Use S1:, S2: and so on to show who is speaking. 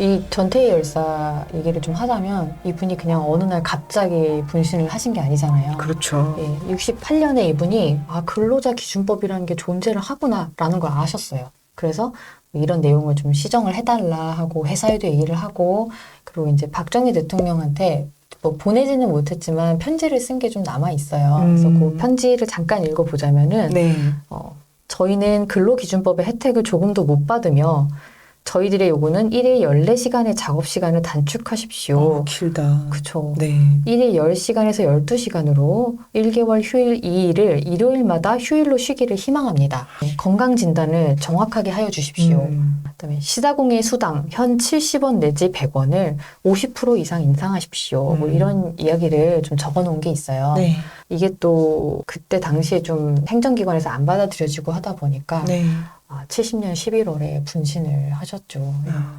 S1: 이 전태희 열사 얘기를 좀 하자면 이분이 그냥 어느 날 갑자기 분신을 하신 게 아니잖아요.
S2: 그렇죠.
S1: 예, 68년에 이분이 아 근로자 기준법이라는 게 존재를 하구나라는 걸 아셨어요. 그래서 이런 내용을 좀 시정을 해달라 하고 회사에도 얘기를 하고 그리고 이제 박정희 대통령한테 뭐 보내지는 못했지만 편지를 쓴 게 좀 남아 있어요. 그래서
S2: 음.
S1: 그 편지를 잠깐 읽어보자면은
S2: 네.
S1: 어, 저희는 근로기준법의 혜택을 조금도 못 받으며 저희들의 요구는 일일 14시간의 작업 시간을 단축하십시오.
S2: 어, 길다.
S1: 그쵸.
S2: 네.
S1: 일일 10시간에서 12시간으로 1개월 휴일 2일을 일요일마다 휴일로 쉬기를 희망합니다. 네, 건강 진단을 정확하게 하여 주십시오.
S2: 음.
S1: 그다음에 시다공의 수당 현 70원 내지 100원을 50% 이상 인상하십시오. 뭐
S2: 음.
S1: 이런 이야기를 좀 적어 놓은 게 있어요.
S2: 네.
S1: 이게 또 그때 당시에 좀 행정기관에서 안 받아들여지고 하다 보니까
S2: 네.
S1: 아, 70년 11월에 분신을 하셨죠.
S2: 아,